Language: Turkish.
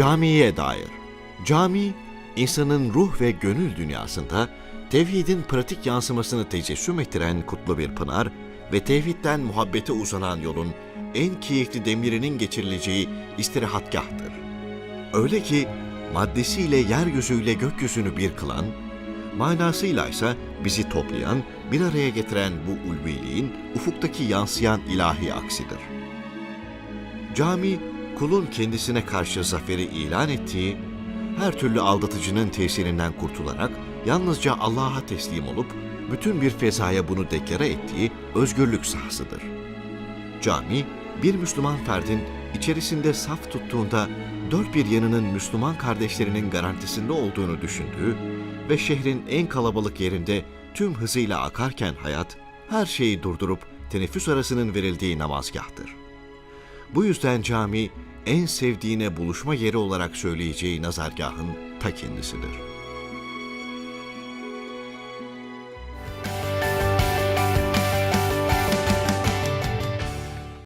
Camiye dair. Cami, insanın ruh ve gönül dünyasında tevhidin pratik yansımasını tecessüm ettiren kutlu bir pınar ve tevhidden muhabbete uzanan yolun en keyifli demirinin geçirileceği istirahatgahtır. Öyle ki maddesiyle yeryüzüyle gökyüzünü bir kılan, manasıyla ise bizi toplayan, bir araya getiren bu ulviliğin ufuktaki yansıyan ilahi aksidir. Cami, kulun kendisine karşı zaferi ilan ettiği, her türlü aldatıcının tesirinden kurtularak yalnızca Allah'a teslim olup bütün bir fezaya bunu deklare ettiği özgürlük sahasıdır. Cami, bir Müslüman ferdin içerisinde saf tuttuğunda dört bir yanının Müslüman kardeşlerinin garantisinde olduğunu düşündüğü ve şehrin en kalabalık yerinde tüm hızıyla akarken hayat, her şeyi durdurup teneffüs arasının verildiği namazgahtır. Bu yüzden cami en sevdiğine buluşma yeri olarak söyleyeceği nazargahın ta kendisidir.